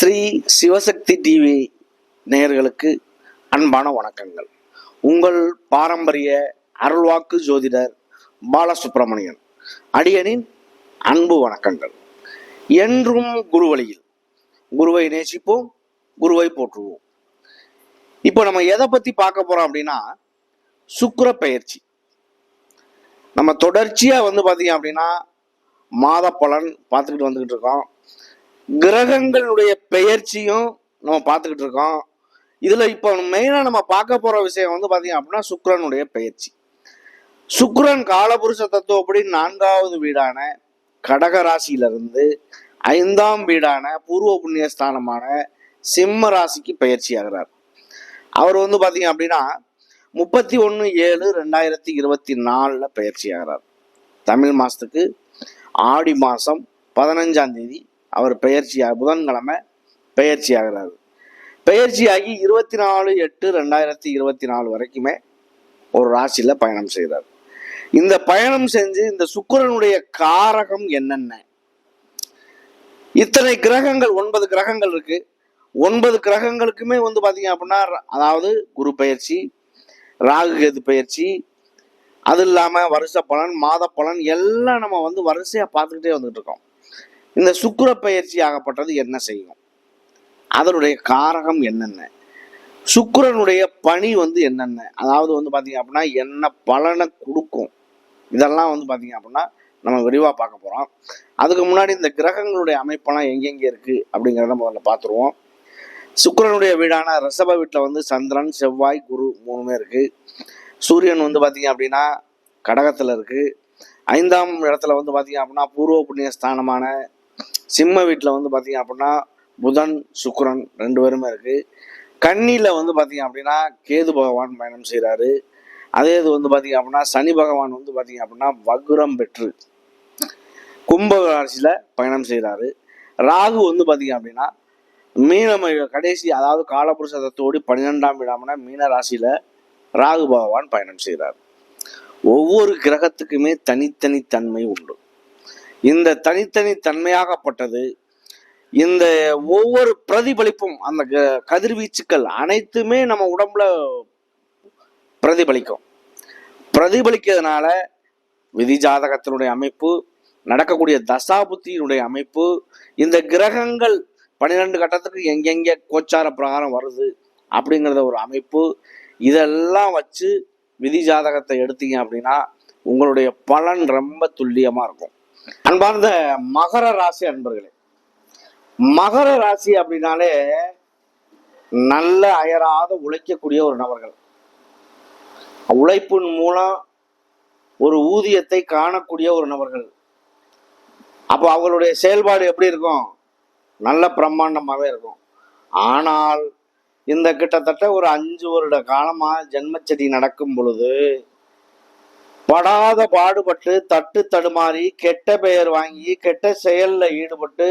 Sri Sivasakthi TV நேயர்களுக்கு அன்பான வணக்கங்கள். உங்கள் பாரம்பரிய அருள்வாக்கு ஜோதிடர் பாலசுப்ரமணியன் அடியனின் அன்பு வணக்கங்கள். என்றும் குருவழியில் குருவை நேசிப்போம் குருவை போற்றுவோம். இப்போ நம்ம எதை பற்றி பார்க்க போகிறோம் அப்படின்னா சுக்கர பயிற்சி. நம்ம தொடர்ச்சியாக வந்து பார்த்தீங்க அப்படின்னா மாத பலன் பார்த்துக்கிட்டு வந்துக்கிட்டு இருக்கோம். கிரகங்களுடைய பெயர்ச்சியும் நம்ம பார்த்துக்கிட்டு இருக்கோம். இதுல இப்போ மெயினா நம்ம பார்க்க போற விஷயம் வந்து பாத்தீங்க அப்படின்னா சுக்ரனுடைய பெயர்ச்சி. சுக்ரன் காலபுருஷ தத்துவப்படி நான்காவது வீடான கடக ராசியிலிருந்து ஐந்தாம் வீடான பூர்வ புண்ணிய ஸ்தானமான சிம்ம ராசிக்கு பயிற்சி ஆகிறார். அவர் வந்து பாத்தீங்க அப்படின்னா முப்பத்தி ஒன்று ஏழு ரெண்டாயிரத்தி இருபத்தி நாலில் பயிற்சி ஆகிறார். தமிழ் மாதத்துக்கு ஆடி மாதம் பதினஞ்சாம் தேதி அவர் பெயர்ச்சியாக புதன்கிழமை பெயர்ச்சி ஆகிறாரு பெயர்ச்சியாகி இருபத்தி நாலு எட்டு ரெண்டாயிரத்தி இருபத்தி நாலு வரைக்குமே ஒரு ராசியில் பயணம் செய்கிறார். இந்த பயணம் செஞ்சு இந்த சுக்கிரனுடைய காரகம் என்னென்ன? இத்தனை கிரகங்கள் ஒன்பது கிரகங்கள் இருக்கு. ஒன்பது கிரகங்களுக்குமே வந்து பார்த்தீங்க அப்படின்னா அதாவது குரு பயிற்சி ராகு கேது பயிற்சி அது இல்லாமல் வருஷ பலன் மாத பலன் எல்லாம் நம்ம வந்து வரிசையாக பார்த்துக்கிட்டே வந்துட்டு இருக்கோம். இந்த சுக்கர பயிற்சி ஆகப்பட்டது என்ன செய்யும்? அதனுடைய காரகம் என்னென்ன? சுக்கிரனுடைய பணி வந்து என்னென்ன? அதாவது வந்து பார்த்தீங்க அப்படின்னா என்ன பலனை கொடுக்கும்? இதெல்லாம் வந்து பார்த்தீங்க அப்படின்னா நம்ம விரிவாக பார்க்க போகிறோம் அதுக்கு முன்னாடி இந்த கிரகங்களுடைய அமைப்பெல்லாம் எங்கெங்கே இருக்குது அப்படிங்கிறத முதல்ல பார்த்துருவோம் சுக்கிரனுடைய வீடான ரிஷப வீட்டில் வந்து சந்திரன் செவ்வாய் குரு மூணுமே இருக்குது சூரியன் வந்து பார்த்தீங்க அப்படின்னா கடகத்தில் இருக்குது ஐந்தாம் இடத்துல வந்து பார்த்தீங்க அப்படின்னா பூர்வ புண்ணிய ஸ்தானமான சிம்ம வீட்டில் வந்து பார்த்தீங்க அப்படின்னா புதன் சுக்கரன் ரெண்டு பேருமே இருக்குது கன்னியில் வந்து பார்த்தீங்க அப்படின்னா கேது பகவான் பயணம் செய்கிறாரு அதே இது வந்து பார்த்தீங்க அப்படின்னா சனி பகவான் வந்து பார்த்தீங்க அப்படின்னா வக்ரம் பெற்று கும்ப ராசியில் பயணம் செய்கிறாரு ராகு வந்து பார்த்தீங்க அப்படின்னா மீனம் கடைசி அதாவது காலபுருஷ தத்துவோடு பன்னிரெண்டாம் இடம்னா மீன ராசியில் ராகு பகவான் பயணம் செய்கிறார் ஒவ்வொரு கிரகத்துக்குமே தனித்தனி தன்மை உண்டு. இந்த தனித்தனி தன்மையாகப்பட்டது. இந்த ஒவ்வொரு பிரதிபலிப்பும் அந்த க- கதிர்வீச்சுக்கள் அனைத்துமே நம்ம உடம்புல பிரதிபலிக்கும். பிரதிபலிக்கிறதுனால விதி ஜாதகத்தினுடைய அமைப்பு நடக்கக்கூடிய தசாபுத்தியினுடைய அமைப்பு இந்த கிரகங்கள் பன்னிரெண்டு கட்டத்துக்கு எங்கெங்கே கோச்சார பிரகாரம் வருது அப்படிங்கிறத ஒரு அமைப்பு. இதெல்லாம் வச்சு விதி ஜாதகத்தை எடுத்தீங்க அப்படின்னா உங்களுடைய பலன் ரொம்ப துல்லியமாக இருக்கும். அன்பார்ந்த மகர ராசி அன்பர்களே மகர ராசி அப்படின்னாலே நல்ல அயராத உழைக்கக்கூடிய ஒரு நபர்கள். உழைப்பின் மூலம் ஒரு ஊதியத்தை காணக்கூடிய ஒரு நபர்கள். அப்போ அவங்களுடைய செயல்பாடு எப்படி இருக்கும்? நல்ல பிரம்மாண்டமாகவே இருக்கும். ஆனால் இந்த கிட்டத்தட்ட ஒரு அஞ்சு வருட காலமாக ஜென்மச்செடி நடக்கும் பொழுது படாத பாடுபட்டு தட்டு தடுமாறி கெட்ட பெயர் வாங்கி கெட்ட செயல்ல ஈடுபட்டு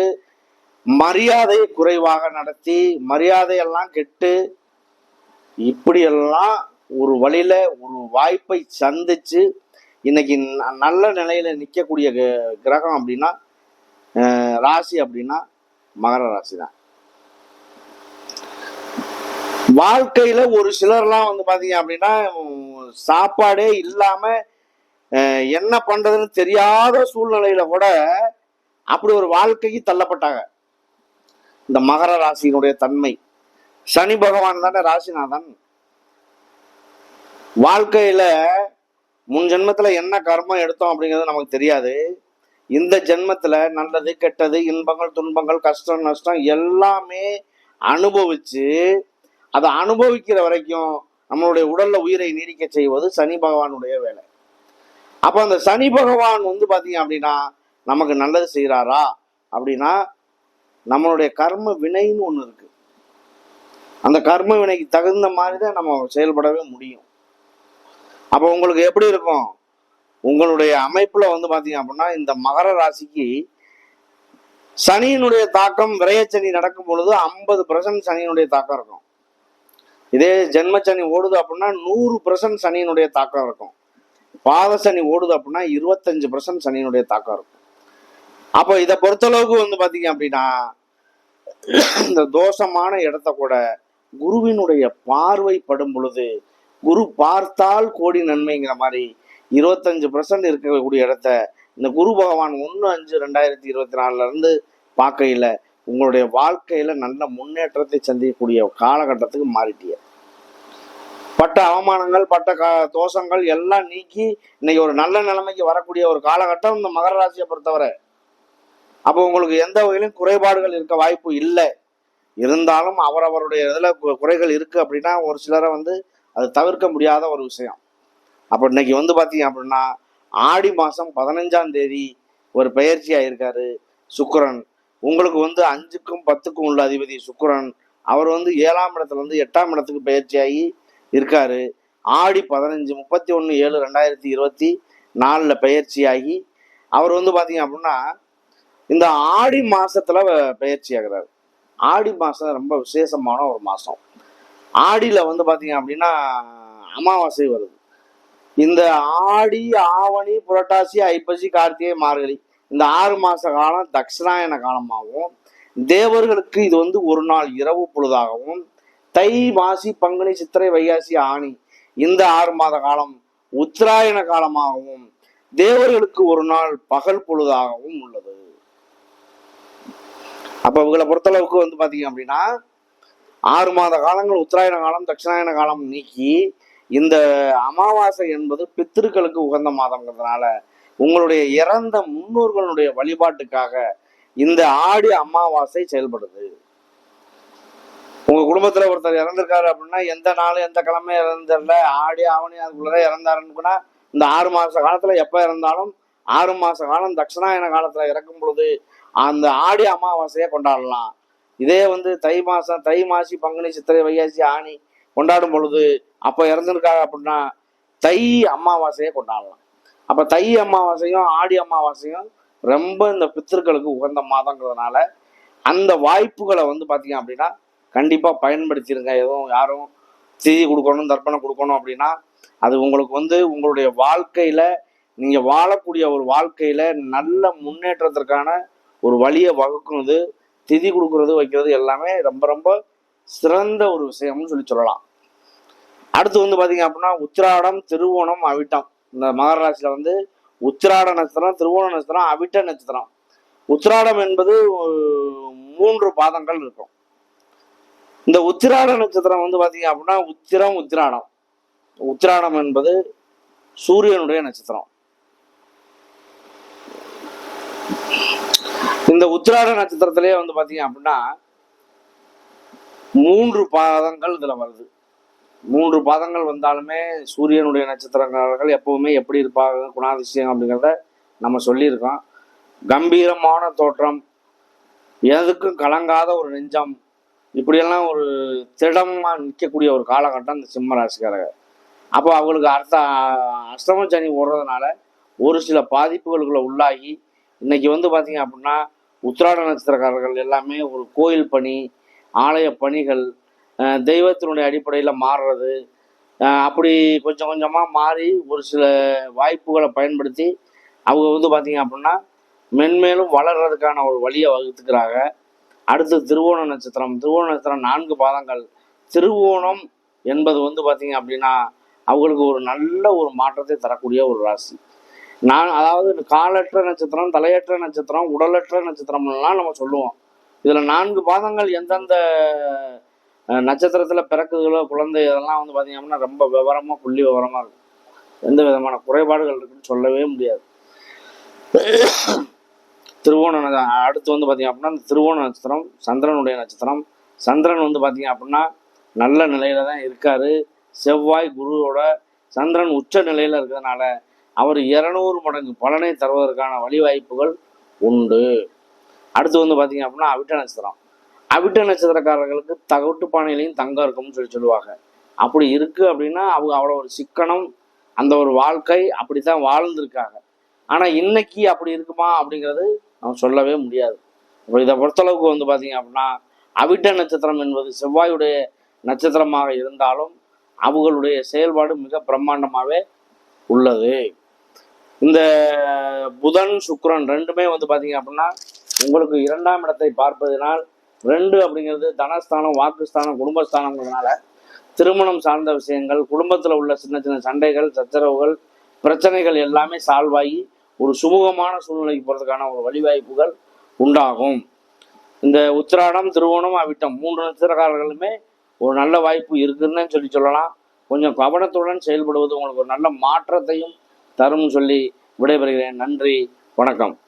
மரியாதையை குறைவாக நடத்தி மரியாதையெல்லாம் கெட்டு இப்படியெல்லாம் ஒரு வழியில ஒரு வாய்ப்பை சந்திச்சு இன்னைக்கு ந- நல்ல நிலையில நிற்கக்கூடிய க- கிரகம் அப்படின்னா ராசி அப்படின்னா மகர ராசி தான். வாழ்க்கையில ஒரு சிலர்லாம் வந்து பாத்தீங்க அப்படின்னா சாப்பாடே இல்லாம என்ன பண்றதுன்னு தெரியாத சூழ்நிலையில கூட அப்படி ஒரு வாழ்க்கைக்கு தள்ளப்பட்டாங்க. இந்த மகர ராசியினுடைய தன்மை. சனி பகவான் தானே ராசிநாதன். வாழ்க்கையில முன் ஜென்மத்துல என்ன கர்மம் எடுத்தோம் அப்படிங்கிறது நமக்கு தெரியாது. இந்த ஜென்மத்துல நல்லது கெட்டது இன்பங்கள் துன்பங்கள் கஷ்டம் நஷ்டம் எல்லாமே அனுபவிச்சு அதை அனுபவிக்கிற வரைக்கும் நம்மளுடைய உடல்ல உயிரை நீடிக்க செய்வது சனி பகவானுடைய வேலை. அப்போ அந்த சனி பகவான் வந்து பார்த்தீங்க அப்படின்னா நமக்கு நல்லது செய்கிறாரா அப்படின்னா நம்மளுடைய கர்ம வினைன்னு ஒன்று இருக்கு. அந்த கர்ம வினைக்கு தகுந்த மாதிரி தான் நம்ம செயல்படவே முடியும். அப்போ உங்களுக்கு எப்படி இருக்கும்? உங்களுடைய அமைப்பில் வந்து பார்த்தீங்க அப்படின்னா இந்த மகர ராசிக்கு சனியினுடைய தாக்கம் விரயச்சனி நடக்கும் பொழுது ஐம்பது பர்சன்ட் சனியினுடைய தாக்கம் இருக்கும். இதே ஜென்மச்சனி ஓடுது அப்படின்னா நூறு பர்சன்ட் சனியினுடைய தாக்கம் இருக்கும். பாத சனி ஓடுது அப்படின்னா இருபத்தஞ்சு பர்சன்ட் சனியினுடைய தாக்கம் இருக்கும். அப்போ இதை பொறுத்தளவுக்கு வந்து பார்த்தீங்க அப்படின்னா இந்த தோஷமான இடத்த கூட குருவினுடைய பார்வை படும் பொழுது குரு பார்த்தால் கோடி நன்மைங்கிற மாதிரி இருபத்தஞ்சு பர்சன்ட் இருக்கக்கூடிய இடத்த இந்த குரு பகவான் ஒன்று அஞ்சு ரெண்டாயிரத்தி இருபத்தி நாலுல இருந்து பார்க்கையில உங்களுடைய வாழ்க்கையில நல்ல முன்னேற்றத்தை சந்திக்கக்கூடிய காலகட்டத்துக்கு மாறிட்டீங்க. பட்ட அவமானங்கள் பட்ட க தோஷங்கள் எல்லாம் நீக்கி இன்னைக்கு ஒரு நல்ல நிலைமைக்கு வரக்கூடிய ஒரு காலகட்டம் இந்த மகர ராசியை பொறுத்தவரை. அப்போ உங்களுக்கு எந்த வகையிலும் குறைபாடுகள் இருக்க வாய்ப்பு இல்லை. இருந்தாலும் அவரவருடைய இதில் குறைகள் இருக்கு அப்படின்னா ஒரு சிலரை வந்து அது தவிர்க்க முடியாத ஒரு விஷயம். அப்போ இன்னைக்கு வந்து பார்த்தீங்க அப்படின்னா ஆடி மாதம் பதினஞ்சாம் தேதி ஒரு பயிற்சி ஆயிருக்காரு சுக்கரன். உங்களுக்கு வந்து அஞ்சுக்கும் பத்துக்கும் உள்ள அதிபதி சுக்கரன். அவர் வந்து ஏழாம் இடத்துல வந்து எட்டாம் இடத்துக்கு பயிற்சியாகி இருக்காரு. ஆடி பதினஞ்சு முப்பத்தி ஒன்று ஏழு ரெண்டாயிரத்தி இருபத்தி நாலில் பயிற்சியாகி அவர் வந்து பார்த்தீங்க அப்படின்னா இந்த ஆடி மாதத்தில் பயிற்சி ஆகிறார் ஆடி மாதம் ரொம்ப விசேஷமான ஒரு மாதம் ஆடியில் வந்து பார்த்தீங்க அப்படின்னா அமாவாசை வருது. இந்த ஆடி ஆவணி புரட்டாசி ஐப்பசி கார்த்திகை மார்கழி இந்த ஆறு மாத காலம் தட்சிணாயன காலமாகவும் தேவர்களுக்கு இது வந்து ஒரு நாள் இரவு பொழுதாகவும் தை மாசி பங்குனி சித்திரை வைகாசி ஆணி இந்த ஆறு மாத காலம் உத்தராயண காலமாகவும் தேவர்களுக்கு ஒரு நாள் பகல் பொழுதாகவும் உள்ளது. அப்ப இவங்களை பொறுத்தளவுக்கு வந்து பாத்தீங்க அப்படின்னா ஆறு மாத காலங்கள் உத்தராயண காலம் தட்சிணாயன காலம் நீக்கி இந்த அமாவாசை என்பது பித்திருக்களுக்கு உகந்த மாதம்ங்கிறதுனால உங்களுடைய இறந்த முன்னோர்களுடைய வழிபாட்டுக்காக இந்த ஆடி அமாவாசை செயல்படுது. உங்க குடும்பத்துல ஒருத்தர் இறந்திருக்காரு அப்படின்னா எந்த நாள் எந்த கிழமை இறந்துடல ஆடி ஆவணி அதுக்குள்ளதான் இறந்தாருன்னு கூட இந்த ஆறு மாச காலத்துல எப்ப இறந்தாலும் ஆறு மாச காலம் தட்சிணாயன காலத்துல இறக்கும் பொழுது அந்த ஆடி அமாவாசையை கொண்டாடலாம். இதே வந்து தை மாசம் தை மாசி பங்குனி சித்திரை வைகாசி ஆணி கொண்டாடும் பொழுது அப்ப இறந்துருக்காரு அப்படின்னா தை அமாவாசையை கொண்டாடலாம். அப்ப தை அமாவாசையும் ஆடி அமாவாசையும் ரொம்ப இந்த பித்தர்களுக்கு உகந்த மாதங்கிறதுனால அந்த வாய்ப்புகளை வந்து பாத்தீங்க அப்படின்னா கண்டிப்பாக பயன்படுத்திடுங்க எதுவும் யாரும் திதி கொடுக்கணும் தர்ப்பணம் கொடுக்கணும் அப்படின்னா அது உங்களுக்கு வந்து உங்களுடைய வாழ்க்கையில் நீங்கள் வாழக்கூடிய ஒரு வாழ்க்கையில் நல்ல முன்னேற்றத்திற்கான ஒரு வழியை வகுக்குறது திதி கொடுக்கறது வைக்கிறது எல்லாமே ரொம்ப ரொம்ப சிறந்த ஒரு விஷயம்னு சொல்லி சொல்லலாம். அடுத்து வந்து பார்த்தீங்க அப்படின்னா உத்திராடம் திருவோணம் அவிட்டம். இந்த மகர வந்து உத்திராட நட்சத்திரம் திருவோண நட்சத்திரம் அவிட்ட நட்சத்திரம். உத்திராடம் என்பது மூன்று பாதங்கள் இருக்கும். இந்த உத்திராட நட்சத்திரம் வந்து பாத்தீங்க அப்படின்னா உத்திரம் உத்திராடம் உத்திராடம் என்பது சூரியனுடைய நட்சத்திரம். இந்த உத்திராட நட்சத்திரத்திலேயே வந்து பாத்தீங்க அப்படின்னா மூன்று பாதங்கள் இதுல வருது. மூன்று பாதங்கள் வந்தாலுமே சூரியனுடைய நட்சத்திரக்காரர்கள் எப்பவுமே எப்படி இருப்பாங்க குணாதிசயம் அப்படிங்கிறத நம்ம சொல்லியிருக்கோம். கம்பீரமான தோற்றம் எதுக்கும் கலங்காத ஒரு நெஞ்சம் இப்படியெல்லாம் ஒரு திடமாக நிற்கக்கூடிய ஒரு காலகட்டம் இந்த சிம்ம ராசிக்காரங்க. அப்போ அவங்களுக்கு அர்த்த அஷ்டம சனி ஓடுறதுனால ஒரு சில பாதிப்புகளுக்குள்ள உள்ளாகி இன்னைக்கு வந்து பார்த்தீங்க அப்படின்னா உத்திராட நட்சத்திரக்காரர்கள் எல்லாமே ஒரு கோயில் பணி ஆலய பணிகள் தெய்வத்தினுடைய அடிப்படையில் மாறுறது அப்படி கொஞ்சம் கொஞ்சமாக மாறி ஒரு சில வாய்ப்புகளை பயன்படுத்தி அவங்க வந்து பார்த்தீங்க அப்படின்னா மென்மேலும் வளர்கிறதுக்கான ஒரு வழியை வகுத்துக்கிறாங்க. அடுத்து திருவோண நட்சத்திரம். திருவோண நட்சத்திரம் நான்கு பாதங்கள். திருவோணம் என்பது வந்து பார்த்தீங்க அப்படின்னா அவங்களுக்கு ஒரு நல்ல ஒரு மாற்றத்தை தரக்கூடிய ஒரு ராசி. நான் அதாவது காலற்ற நட்சத்திரம் தலையற்ற நட்சத்திரம் உடலற்ற நட்சத்திரம்லாம் நம்ம சொல்லுவோம். இதில் நான்கு பாதங்கள் எந்தெந்த நட்சத்திரத்தில் பிறக்குதுகளோ குழந்தை இதெல்லாம் வந்து பார்த்திங்க அப்படின்னா ரொம்ப விவரமாக புள்ளி விவரமாக இருக்கும். எந்த விதமான குறைபாடுகள் இருக்குன்னு சொல்லவே முடியாது. திருவோண அடுத்து வந்து பார்த்திங்க அப்படின்னா இந்த திருவோண நட்சத்திரம் சந்திரனுடைய நட்சத்திரம். சந்திரன் வந்து பார்த்திங்க அப்படின்னா நல்ல நிலையில தான் இருக்கார். செவ்வாய் குருவோட சந்திரன் உச்ச நிலையில் இருக்கிறதுனால அவர் இருநூறு மடங்கு பலனை தருவதற்கான வழிவாய்ப்புகள் உண்டு. அடுத்து வந்து பார்த்திங்க அப்படின்னா அவிட்ட நட்சத்திரம். அவிட்ட நட்சத்திரக்காரர்களுக்கு தகட்டு பானையிலையும் தங்கம் இருக்கும்னு சொல்லி சொல்லுவாங்க. அப்படி இருக்குது அப்படின்னா அவங்க அவ்வளோ ஒரு சிக்கனம் அந்த ஒரு வாழ்க்கை அப்படி தான் வாழ்ந்திருக்காங்க. ஆனால் இன்னைக்கு அப்படி இருக்குமா அப்படிங்கிறது நம்ம சொல்லவே முடியாது. இப்போ இதை பொறுத்தளவுக்கு வந்து பாத்தீங்க அப்படின்னா அவிட்ட நட்சத்திரம் என்பது செவ்வாயுடைய நட்சத்திரமாக இருந்தாலும் அவங்களுடைய செயல்பாடு மிக பிரம்மாண்டமாகவே உள்ளது. இந்த புதன் சுக்ரன் ரெண்டுமே வந்து பாத்தீங்க அப்படின்னா உங்களுக்கு இரண்டாம் இடத்தை பார்ப்பதினால் ரெண்டு அப்படிங்கிறது தனஸ்தானம் வாக்குஸ்தானம் குடும்பஸ்தானம்ங்கிறதுனால திருமணம் சார்ந்த விஷயங்கள் குடும்பத்தில் உள்ள சின்ன சின்ன சண்டைகள் சச்சரவுகள் பிரச்சனைகள் எல்லாமே சால்வ் ஆகி ஒரு சுமூகமான சூழ்நிலைக்கு போகிறதுக்கான ஒரு வழிவாய்ப்புகள் உண்டாகும். இந்த உத்திராடம் திருவோணம் அவிட்டம் மூன்று நட்சத்திரக்காரர்களுமே ஒரு நல்ல வாய்ப்பு இருக்குதுன்னு சொல்லி சொல்லலாம். கொஞ்சம் கவனத்துடன் செயல்படுவது உங்களுக்கு ஒரு நல்ல மாற்றத்தையும் தரும்னு சொல்லி விடைபெறுகிறேன். நன்றி வணக்கம்.